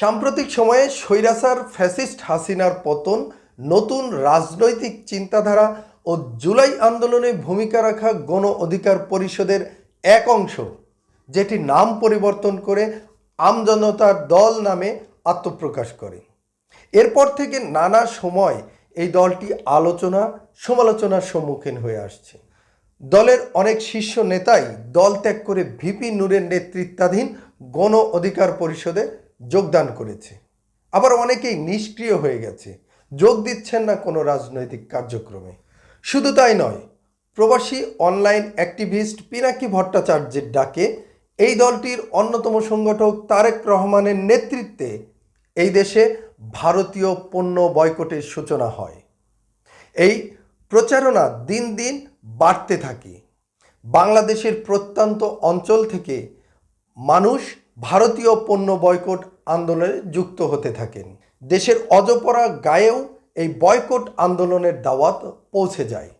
সাম্প্রতিক সময়ে স্বৈরাচার ফ্যাসিস্ট হাসিনার পতন, নতুন রাজনৈতিক চিন্তাধারা ও জুলাই আন্দোলনে ভূমিকা রাখা গণ অধিকার পরিষদের এক অংশ, যেটি নাম পরিবর্তন করে আমজনতার দল নামে আত্মপ্রকাশ করে। এরপর থেকে নানা সময় এই দলটি আলোচনা, সমালোচনার সম্মুখীন হয়ে আসছে। দলের অনেক শীর্ষ নেতাই দল ত্যাগ করে ভিপি নূরের নেতৃত্বাধীন গণ অধিকার পরিষদে যোগদান করেছে। আবার অনেকেই নিষ্ক্রিয় হয়ে গেছে। যোগ দিচ্ছেন না কোনো রাজনৈতিক কার্যক্রমে। শুধু তাই নয়, প্রবাসী অনলাইন অ্যাক্টিভিস্ট পিনাকি ভট্টাচার্যের ডাকে এই দলটির অন্যতম সংগঠক তারেক রহমানের নেতৃত্বে এই দেশে ভারতীয় পণ্য বয়কটের সূচনা হয়। এই প্রচারণা দিন দিন বাড়তে থাকে। বাংলাদেশের প্রত্যন্ত অঞ্চল থেকে মানুষ ভারতীয় পণ্য বয়কট আন্দোলনে যুক্ত হতে থাকেন। দেশের অজপরা গায়েও এই বয়কট আন্দোলনের দাওয়াত পৌঁছে যায়।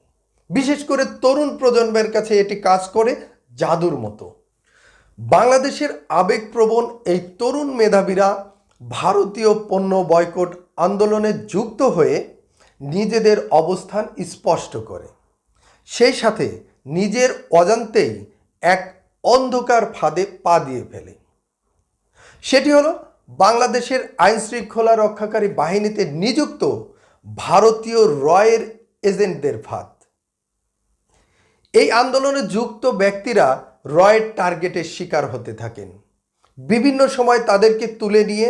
বিশেষ করে তরুণ প্রজন্মের কাছে এটি কাজ করে জাদুর মতো। বাংলাদেশের আবেগপ্রবণ এই তরুণ মেধাবীরা ভারতীয় পণ্য বয়কট আন্দোলনে যুক্ত হয়ে নিজেদের অবস্থান স্পষ্ট করে। সেই সাথে নিজের অজান্তেই এক অন্ধকার ফাঁদে পা দিয়ে ফেলে। সেটি হলো বাংলাদেশের আইন শৃঙ্খলা রক্ষাকারী বাহিনীতে নিযুক্ত ভারতীয় রয়ের এজেন্টদের ফাঁদ। এই আন্দোলনে যুক্ত ব্যক্তিরা রয়ের টার্গেটের শিকার হতে থাকেন। বিভিন্ন সময় তাদেরকে তুলে নিয়ে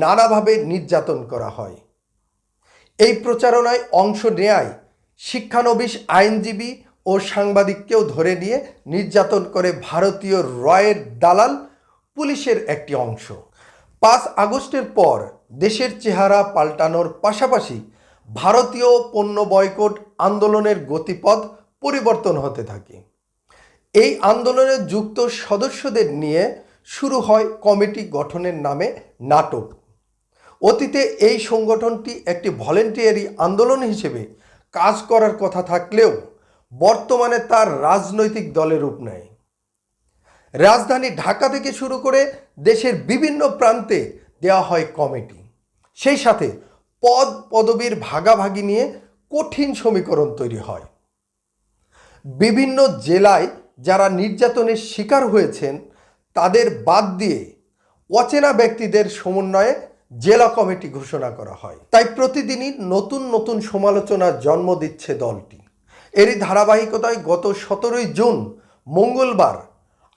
নানাভাবে নির্যাতন করা হয়। এই প্রচারণায় অংশ নেয়ায় শিক্ষানবিশ আইনজীবী ও সাংবাদিককেও ধরে নিয়ে নির্যাতন করে ভারতীয় রয়ের দালাল পুলিশের একটি অংশ। পাঁচ আগস্টের পর দেশের চেহারা পাল্টানোর পাশাপাশি ভারতীয় পণ্য বয়কট আন্দোলনের গতিপথ পরিবর্তন হতে থাকে। এই আন্দোলনে যুক্ত সদস্যদের নিয়ে শুরু হয় কমিটি গঠনের নামে নাটক। অতীতে এই সংগঠনটি একটি ভলেন্টিয়ারি আন্দোলন হিসেবে কাজ করার কথা থাকলেও বর্তমানে তার রাজনৈতিক দলের রূপ নেয়। রাজধানী ঢাকা থেকে শুরু করে দেশের বিভিন্ন প্রান্তে দেওয়া হয় কমিটি। সেই সাথে পদ পদবীর ভাগাভাগি নিয়ে কঠিন সমীকরণ তৈরি হয়। বিভিন্ন জেলায় যারা নির্যাতনের শিকার হয়েছেন, তাদের বাদ দিয়ে অচেনা ব্যক্তিদের সমন্বয়ে জেলা কমিটি ঘোষণা করা হয়। তাই প্রতিদিনই নতুন নতুন সমালোচনার জন্ম দিচ্ছে দলটি। এরই ধারাবাহিকতায় গত সতেরোই জুন মঙ্গলবার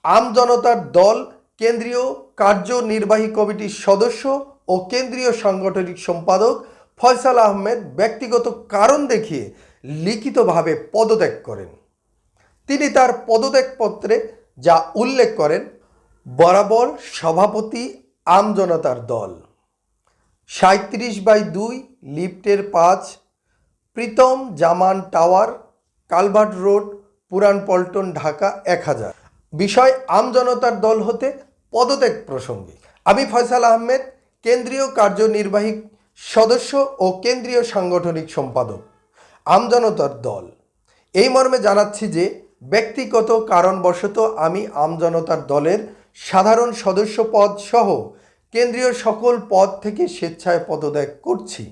আমজনতার দল, কেন্দ্রীয় কার্যনির্বাহী কমিটির সদস্য ও কেন্দ্রীয় সাংগঠনিক সম্পাদক ফয়সাল আহমেদ ব্যক্তিগত কারণ দেখিয়ে লিখিতভাবে পদত্যাগ করেন। তিনি তার পদত্যাগপত্রে যা উল্লেখ করেন, বরাবর সভাপতি আমজনতার দল। সাঁত্রিশ বাই দুই লিফটের পাঁচ, Pritam Zaman tower, culvert road, Puran Paltan Dhaka এক হাজার। বিষয় আমজনতার দল হতে পদত্যাগ প্রসঙ্গে। আমি ফয়সাল আহমেদ, কেন্দ্রীয় কার্যনির্বাহী সদস্য ও কেন্দ্রীয় সাংগঠনিক সম্পাদক। আমজনতার দল। এই মর্মে জানাচ্ছি যে, ব্যক্তিগত কারণবশত আমি আমজনতার দলের সাধারণ সদস্য পদ সহ কেন্দ্রীয় সকল পদ থেকে স্বেচ্ছায় পদত্যাগ করছি।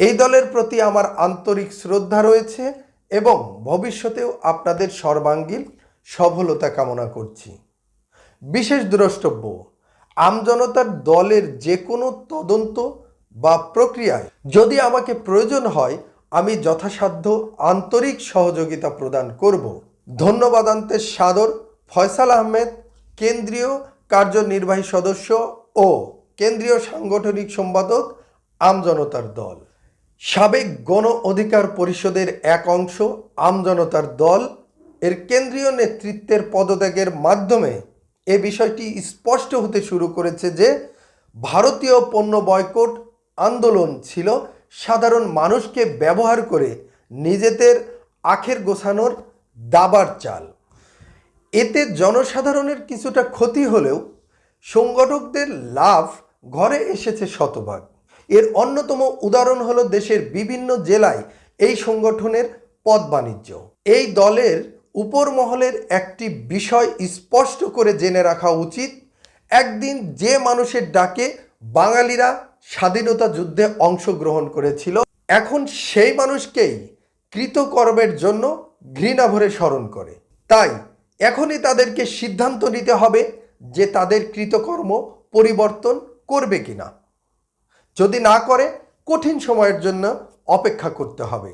এই দলের প্রতি আমার আন্তরিক শ্রদ্ধা রয়েছে এবং ভবিষ্যতেও আপনাদের সর্বাঙ্গীন সফলতা কামনা করছি। বিশেষ দ্রষ্টব্য, আমজনতার দলের যে কোনো তদন্ত বা প্রক্রিয়ায় যদি আমাকে প্রয়োজন হয়, আমি যথাসাধ্য আন্তরিক সহযোগিতা প্রদান করব। ধন্যবাদান্তে সাদর, ফয়সাল আহমেদ, কেন্দ্রীয় কার্যনির্বাহী সদস্য ও কেন্দ্রীয় সাংগঠনিক সম্পাদক, আমজনতার দল। সাবেক গণ অধিকার পরিষদের এক অংশ, আমজনতার দল এর কেন্দ্রীয় নেতৃত্বের পদত্যাগের মাধ্যমে এ বিষয়টি স্পষ্ট হতে শুরু করেছে যে ভারতীয় পণ্য বয়কট আন্দোলন ছিল সাধারণ মানুষকে ব্যবহার করে নিজেদের আখের গোছানোর দাবার চাল। এতে জনসাধারণের কিছুটা ক্ষতি হলেও সংগঠকদের লাভ ঘরে এসেছে শতভাগ। এর অন্যতম উদাহরণ হলো দেশের বিভিন্ন জেলায় এই সংগঠনের পদ বাণিজ্য। এই দলের উপর মহলের একটি বিষয় স্পষ্ট করে জেনে রাখা উচিত, একদিন যে মানুষের ডাকে বাঙালিরা স্বাধীনতা যুদ্ধে অংশগ্রহণ করেছিল, এখন সেই মানুষকেই কৃতকর্মের জন্য ঘৃণা ভরে স্মরণ করে। তাই এখনই তাদেরকে সিদ্ধান্ত নিতে হবে যে তাদের কৃতকর্ম পরিবর্তন করবে কিনা। যদি না করে, কঠিন সময়ের জন্য অপেক্ষা করতে হবে।